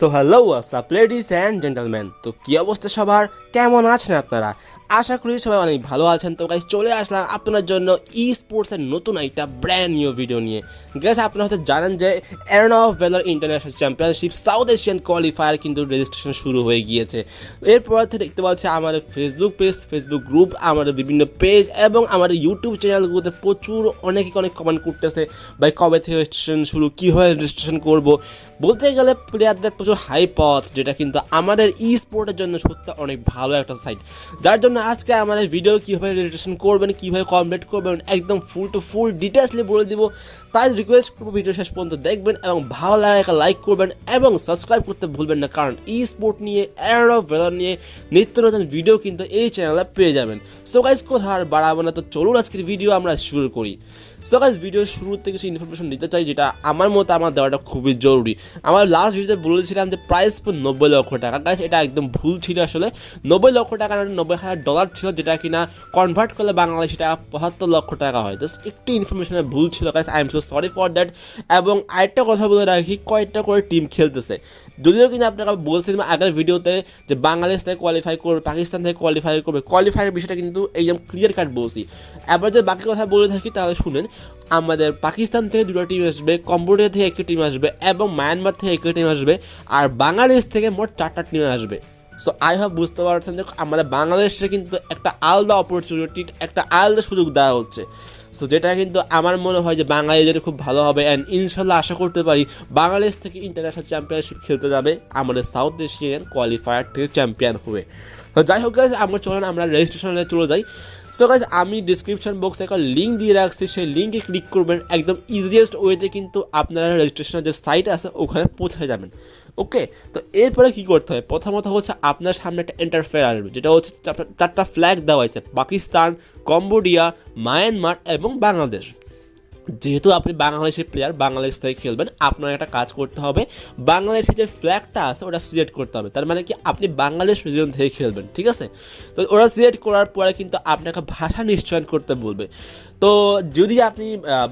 So hello WhatsApp ladies and gentleman তো কী অবস্থা সবার? কেমন আছেন আপনারা? আশা করি সবাই অনেক ভালো আছেন। তো গাইজ চলে আসলাম আপনার জন্য ই স্পোর্টসের নতুন একটা ব্র্যান্ড নিউ ভিডিও নিয়ে। গ্যাস আপনারা হয়তো জানেন যে Arena of Valor international championship South Asian qualifier কিন্তু রেজিস্ট্রেশন শুরু হয়ে গিয়েছে। এরপর থেকে দেখতে পাচ্ছি আমাদের ফেসবুক পেজ ফেসবুক গ্রুপ আমাদের বিভিন্ন পেজ এবং আমাদের ইউটিউব চ্যানেলগুলোতে প্রচুর অনেকে অনেক কমেন্ট করতেছে, ভাই, কবে থেকে রেজিস্ট্রেশন শুরু? কীভাবে রেজিস্ট্রেশন করব? বলতে গেলে প্লেয়ারদের প্রচুর হাই পথ যেটা কিন্তু আমাদের ই স্পোর্টের জন্য সত্যি অনেক ভালো একটা সাইট যার জন্য আজকে আমাদের ভিডিও কীভাবে রেজিস্ট্রেশন করবেন, কীভাবে কমপ্লিট করবেন, একদম ফুল টু ফুল ডিটেলসলি বলে দিব। তাই রিকোয়েস্ট করব ভিডিও শেষ পর্যন্ত দেখবেন এবং ভালো লাগে একটা লাইক করবেন এবং সাবস্ক্রাইব করতে ভুলবেন না, কারণ ই স্পোর্ট নিয়ে এয়ার অফ ওয়েদার নিয়ে নিত্য নতুন ভিডিও কিন্তু এই চ্যানেলে পেয়ে যাবেন। সো গাইজ কোথাও আর বাড়াবো না, তো চলুন আজকের ভিডিও আমরা শুরু করি। সো গাইজ ভিডিও শুরুতে কিছু ইনফরমেশন দিতে চাই, যেটা আমার মতে আমার দেওয়াটা খুবই জরুরি। আমার লাস্ট ভিডিওতে বলেছিলাম যে প্রাইস নব্বই লক্ষ টাকা। গাইজ এটা একদম ভুল ছিল আসলে। নব্বই লক্ষ টাকা না, নব্বই হাজার ডলার ছিল, যেটা কিনা কনভার্ট করলে বাংলাদেশি টাকা পঁচাত্তর লক্ষ টাকা হয়। জাস্ট একটু ইনফরমেশনের ভুল ছিল guys I am so sorry for that এবং আরেকটা কথা বলে রাখি, কয়েকটা করে টিম খেলতেছে। যদিও কিন্তু আপনারা বলছিলাম আগের ভিডিওতে যে বাংলাদেশ থেকে কোয়ালিফাই করবে, পাকিস্তান থেকে কোয়ালিফাই করবে। কোয়ালিফাইয়ের বিষয়টা কিন্তু একদম ক্লিয়ার কাট বলছি। এবার যদি বাকি কথা বলে থাকি, তাহলে শুনেন। আমাদের পাকিস্তান থেকে দুটো টিম আসবে, কম্বোডিয়া থেকে একটি টিম আসবে এবং মায়ানমার থেকে একটি টিম আসবে আর বাংলাদেশ থেকে মোট চারটা টিম আসবে। সো আই হোপ বুঝতে পারছেন যে আমাদের বাংলাদেশে কিন্তু একটা আলাদা অপরচুনিটি একটা আলাদা সুযোগ দেওয়া হচ্ছে। সো যেটা কিন্তু আমার মনে হয় যে বাঙালিদের খুব ভালো হবে অ্যান্ড ইনশাল্লাহ আশা করতে পারি বাংলাদেশ থেকে ইন্টারন্যাশনাল চ্যাম্পিয়নশিপ খেলতে যাবে আমাদের সাউথ এশিয়ান কোয়ালিফায়ার থেকে চ্যাম্পিয়ন হয়ে। তো যাই হোক গাইজ আমরা চলেন, আমরা রেজিস্ট্রেশনে চলে যাই। সো গাইজ আমি ডিসক্রিপশন বক্সে একটা লিঙ্ক দিয়ে রাখছি, সেই লিঙ্কে ক্লিক করবেন। একদম ইজিয়েস্ট ওয়েতে কিন্তু আপনারা রেজিস্ট্রেশনের যে সাইট আছে, ওখানে পৌঁছে যাবেন। ওকে তো এরপরে কী করতে হবে প্রথমত হচ্ছে আপনার সামনে একটা এন্টারফেয়ার আসবে, যেটা হচ্ছে চারটা ফ্ল্যাগ দেওয়া হয়েছে, পাকিস্তান, কম্বোডিয়া, মায়ানমার এবং বাংলাদেশ। যেহেতু আপনি বাংলাদেশের প্লেয়ার বাংলাদেশ থেকে খেলবেন, আপনার একটা কাজ করতে হবে। বাংলাদেশের যে ফ্ল্যাগটা আছে, ওটা সিলেক্ট করতে হবে। তার মানে কি, আপনি বাংলাদেশ রিজন থেকে খেলবেন, ঠিক আছে? তো ওরা সিলেক্ট করার পরে কিন্তু আপনাকে ভাষা নিশ্চয়ন করতে বলবে। তো যদি আপনি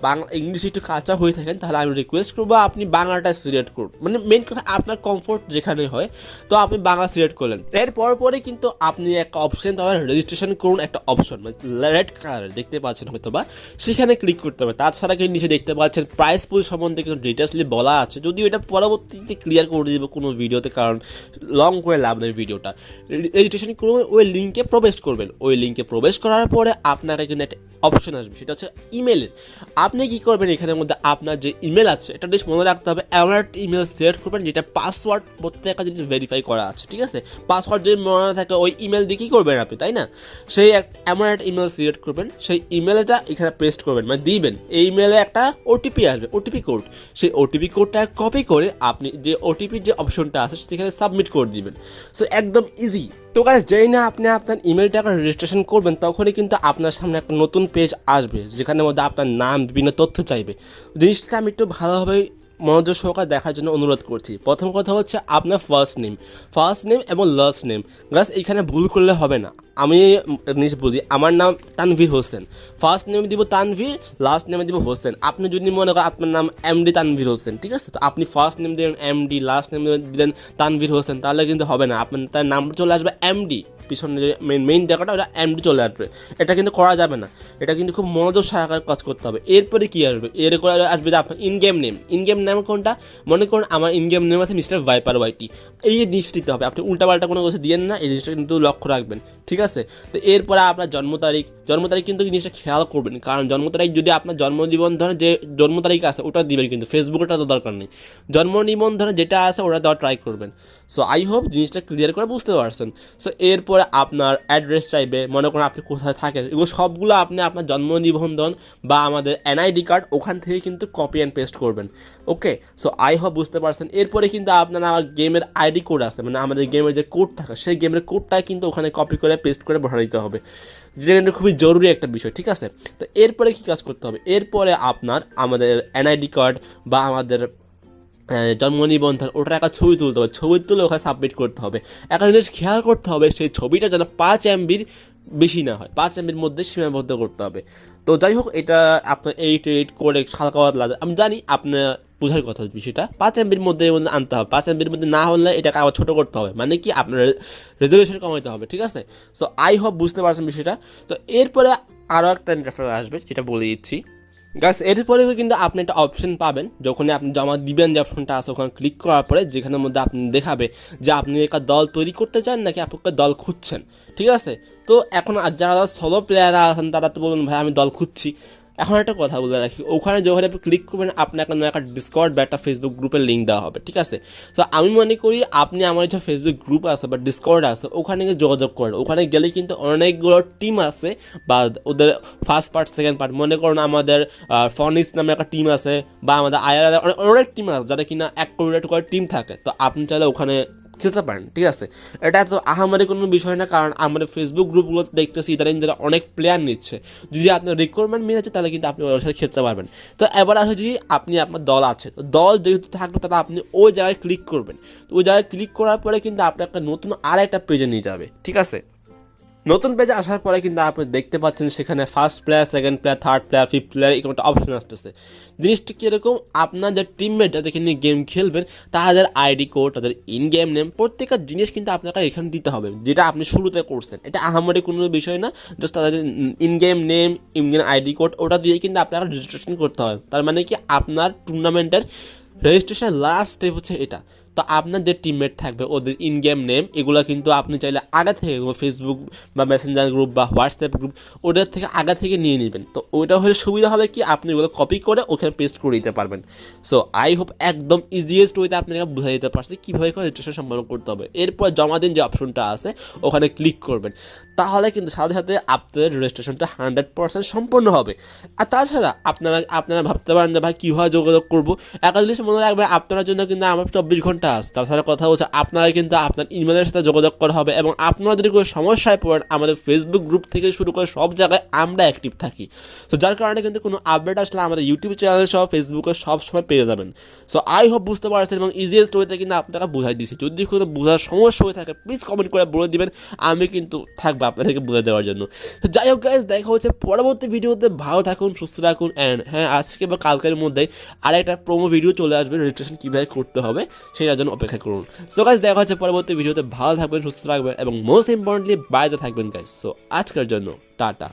বাংলা, ইংলিশ একটু কাঁচা হয়ে থাকেন, তাহলে আমি রিকোয়েস্ট করব আপনি বাংলাটা সিলেক্ট করুন। মানে মেন কথা আপনার কমফোর্ট যেখানে হয়, তো আপনি বাংলা সিলেক্ট করলেন। এরপর পরে কিন্তু আপনি একটা অপশন পাবেন রেজিস্ট্রেশন করুন একটা অপশন মানে রেড কালার দেখতে পাচ্ছেন হয়তো বা সেখানে ক্লিক করতে হবে। তাছাড়া কিন্তু নিচে দেখতে পাচ্ছেন প্রাইস পুল সম্বন্ধে কিন্তু ডিটেলসলি বলা আছে। যদিও এটা পরবর্তীতে ক্লিয়ার করে দিব কোনো ভিডিওতে কারণ লং করে লাভ নেই ভিডিওটা রেজিস্ট্রেশন করুন, ওই লিঙ্কে প্রবেশ করবেন। ওই লিঙ্কে প্রবেশ করার পরে আপনাকে কিন্তু একটা অপশন আসবে। সেটা হচ্ছে ইমেলের আপনি কি করবেন এখানের মধ্যে? আপনার যে ইমেল আছে, এটা বেশ মনে রাখতে হবে এমন একটা ইমেল সিলেক্ট করবেন, যেটা পাসওয়ার্ড প্রত্যেকটা জিনিস ভেরিফাই করা আছে, ঠিক আছে? পাসওয়ার্ড যদি মনে থাকে, ওই ইমেল দিয়ে কী করবেন আপনি, তাই না? সেই এমন একটা ইমেল সিলেক্ট করবেন, সেই ইমেলটা এখানে পেস্ট করবেন মানে দিবেন। এই ইমেলে একটা ওটিপি আসবে ওটিপি কোড সেই ওটিপি কোডটা কপি করে আপনি যে ওটিপির যে অপশনটা আছে, সেখানে সাবমিট করে দিবেন। সো একদম ইজি তো গাইজ যেই না আপনি আপনার ইমেলটা রেজিস্ট্রেশন করবেন, তখনই কিন্তু আপনার সামনে একটা নতুন পেজ আসবে, যেখানের মধ্যে আপনার নাম বিভিন্ন তথ্য চাইবে। জিনিসটা আমি একটু ভালোভাবে মনোযোগ সহকারে দেখার জন্য অনুরোধ করছি। প্রথম কথা হচ্ছে আপনার ফার্স্ট নেম ফার্স্ট নেম এবং লাস্ট নেম গাছ এখানে ভুল করলে হবে না। আমি জিনিস বলি, আমার নাম তানভীর হোসেন। ফার্স্ট নেম দিব তানভীর লাস্ট নেমে দিব হোসেন। আপনি যদি মনে করেন আপনার নাম এমডি তানভীর হোসেন, ঠিক আছে? তো আপনি ফার্স্ট নেম দিলেন এমডি লাস্ট নেম দিলেন তানভীর হোসেন, তাহলে কিন্তু হবে না। আপনার, তার নাম চলে আসবে এমডি পিছনে যে মেন মেইন জায়গাটা ওটা এমডি চলে আসবে। এটা কিন্তু করা যাবে না। এটা কিন্তু খুব মনোযোগ সহকারে কাজ করতে হবে। এরপরে কি আসবে? এরপরে আসবে যে আপনার in game name in game name কোনটা? মনে করুন আমার ইন গেম নেম আছে মিস্টার ভাইপার ওয়াইটি এই জিনিস দিতে হবে। আপনি উল্টাপাল্টা কোনো কিছু দিয়েন না, এই জিনিসটা কিন্তু লক্ষ্য রাখবেন। ঠিক আছে? তো এরপরে আপনার জন্ম তারিখ। জন্ম তারিখ কিন্তু জিনিসটা খেয়াল করবেন। কারণ জন্ম তারিখ যদি আপনার জন্ম নিবন্ধনে যে জন্ম তারিখ আছে, ওটা দিবেন কিন্তু। ফেসবুকটা তো দরকার নেই। জন্ম নিবন্ধনে যেটা আছে, ওটা দেওয়া ট্রাই করবেন। সো আই হোপ জিনিসটা ক্লিয়ার করে বুঝতে পারছেন। সো এরপরে আপনার অ্যাড্রেস চাইবে, মনে করুন আপনি কোথায় থাকেন, এগুলো সবগুলো আপনি আপনার জন্ম নিবন্ধন বা আমাদের এনআইডি কার্ড ওখান থেকে কিন্তু কপি অ্যান্ড পেস্ট করবেন ওকে সো আই হোপ বুঝতে পারছেন। এরপরে কিন্তু আপনার আমার গেমের আইডি কোড আছে মানে আমাদের গেমের যে কোড থাকে, সেই গেমের কোডটা কিন্তু ওখানে কপি করে পেস্ট করে ভরা দিতে হবে। যেটা কিন্তু খুবই জরুরি একটা বিষয়, ঠিক আছে? তো এরপরে কী কাজ করতে হবে? এরপরে আপনার আমাদের এনআইডি কার্ড বা আমাদের জন্ম নিবন্ধন, ওটার একটা ছবি তুলতে হবে, ছবি তুলে ওখানে সাবমিট করতে হবে। একটা জিনিস খেয়াল করতে হবে, সেই ছবিটা যেন পাঁচ এমবির বেশি না হয়, পাঁচ এমবির মধ্যে সীমাবদ্ধ করতে হবে। তো যাই হোক, এটা আপনার এইট এইট করে হালকা লাগে আমি জানি আপনার বোঝার কথা বিষয়টা। পাঁচ এমবির মধ্যে আনতে হবে, পাঁচ এমবির মধ্যে না হলে এটাকে আবার ছোটো করতে হবে। মানে কি আপনার রেজলিউশন কমাইতে হবে, ঠিক আছে? সো আই হোপ বুঝতে পারছেন বিষয়টা। তো এরপরে আরও একটা ইন্টারফেয়ার আসবে, যেটা বলে দিচ্ছি। গাছ এরপরেও কিন্তু আপনি একটা অপশন পাবেন। যখন আপনি জমা দিবেন যে অপশনটা আছে, ওখানে ক্লিক করার পরে যেখানের মধ্যে আপনি দেখাবে যে আপনি একটা দল তৈরি করতে চান নাকি আপনাকে দল খুঁজছেন। ঠিক আছে? তো এখন আর যারা সলো প্লেয়াররা আছেন, তারা তো বলুন, ভাই, আমি দল খুঁজছি। এখন একটা কথা বলে রাখি, ওখানে যখন আপনি ক্লিক করবেন আপনাকে না একটা ডিসকর্ড বা একটা ফেসবুক গ্রুপের লিঙ্ক দেওয়া হবে, ঠিক আছে? তো আমি মনে করি আপনি আমার যে ফেসবুক গ্রুপ আছে বা ডিসকর্ড আছে, ওখানে গিয়ে যোগাযোগ করেন। ওখানে গেলে কিন্তু অনেকগুলো টিম আছে বা ওদের ফার্স্ট পার্ট সেকেন্ড পার্ট মনে করুন আমাদের ফনিস নামে একটা টিম আছে বা আমাদের আয়ার অনেক টিম আছে যাদের কিনা এক কোটি করে টিম থাকে। তো আপনি চাইলে ওখানে খেলতে পারেন, ঠিক আছে? এটা এত আহামারি কোনো বিষয় না, কারণ আমাদের ফেসবুক গ্রুপগুলোতে দেখতেছি, ইদানিং যারা অনেক প্লেয়ার নিচ্ছে। যদি আপনার রিকোয়ারমেন্ট মিলেছে তাহলে কিন্তু আপনি ওর সাথে খেলতে পারবেন। তো এবার আসে যে আপনি আপনার দল আছে, তো দল যেহেতু থাকবে, তাহলে আপনি ওই জায়গায় ক্লিক করবেন। তো ওই জায়গায় ক্লিক করার পরে কিন্তু আপনি একটা নতুন আর একটা পেজে নিয়ে যাবে, ঠিক আছে? নতুন পেজে আসার পরে কিন্তু আপনি দেখতে পাচ্ছেন সেখানে first player second player third player fifth player এরকম একটা অপশন আসতেছে। জিনিসটি কীরকম? আপনার যে টিমমেট যাদেরকে নিয়ে গেম খেলবেন, তাদের আইডি কোড তাদের ইন গেম নেম প্রত্যেকটা জিনিস কিন্তু আপনাকে এখানে দিতে হবে, যেটা আপনি শুরুতে করছেন। এটা আহামরি কোনো বিষয় না জাস্ট তাদের in game name in game ID code ওটা দিয়ে কিন্তু আপনাকে রেজিস্ট্রেশন করতে হবে। তার মানে কি? আপনার টুর্নামেন্টের রেজিস্ট্রেশন লাস্ট স্টেপ হচ্ছে এটা। তো আপনার যে টিমমেট থাকবে ওদের ইন গেম নেম এগুলো কিন্তু আপনি চাইলে আগে থেকে ফেসবুক বা মেসেঞ্জার গ্রুপ বা হোয়াটসঅ্যাপ গ্রুপ ওটার থেকে আগে থেকে নিয়ে নেবেন। তো ওইটা হলে সুবিধা হবে কি? আপনি ওগুলো কপি করে ওখানে পেস্ট করে দিতে পারবেন। সো আই হোপ একদম ইজিয়েস্ট ওয়েতে আপনাকে বুঝে দিতে পারছি কীভাবে করে রেজিস্ট্রেশন সম্পন্ন করতে হবে। এরপর জমা দিন যে অপশনটা আছে, ওখানে ক্লিক করবেন। তাহলে কিন্তু সাথে সাথে আপনাদের রেজিস্ট্রেশনটা হান্ড্রেড পার্সেন্ট সম্পন্ন হবে। আর তাছাড়া আপনারা আপনারা ভাবতে পারেন যে ভাই কীভাবে যোগাযোগ করব? জিনিস মনে রাখবেন, আপনার জন্য কিন্তু আমার চব্বিশ ঘণ্টা আছে। তাছাড়া কথা হচ্ছে, আপনারা কিন্তু আপনার ইমেলের সাথে যোগাযোগ করা হবে এবং আপনারা যদি কোনো সমস্যায় পড়েন, আমাদের ফেসবুক গ্রুপ থেকে শুরু করে সব জায়গায় আমরা অ্যাক্টিভ থাকি। তো যার কারণে কিন্তু কোনো আপডেট আসলে আমাদের ইউটিউব চ্যানেল সহ ফেসবুকে সব সময় পেয়ে যাবেন। সো আই হোপ বুঝতে পারছেন এবং ইজিয়েস্ট ওয়েতে কিন্তু আপনারা বুঝাই দিচ্ছি যদি কোনো বোঝার সমস্যা হয়ে থাকে প্লিজ কমেন্ট করে বলে দিবেন। আমি কিন্তু থাকব আপনাদেরকে বুঝে দেওয়ার জন্য। যাই হোক গাইজ দেখা হচ্ছে পরবর্তী ভিডিওতে। ভালো থাকুন, সুস্থ রাখুন অ্যান্ড হ্যাঁ আজকে বা কালকের মধ্যেই আরেকটা প্রোমো ভিডিও চলে আসবে রেজিস্ট্রেশন কীভাবে করতে হবে সেটার জন্য অপেক্ষা করুন। সো গাইজ দেখা হচ্ছে পরবর্তী ভিডিওতে। ভালো থাকবেন, সুস্থ রাখবেন এবং মোস্ট ইম্পর্টেন্টলি বাইরে থাকবেন গাইজ সো আজকের জন্য, টাটা।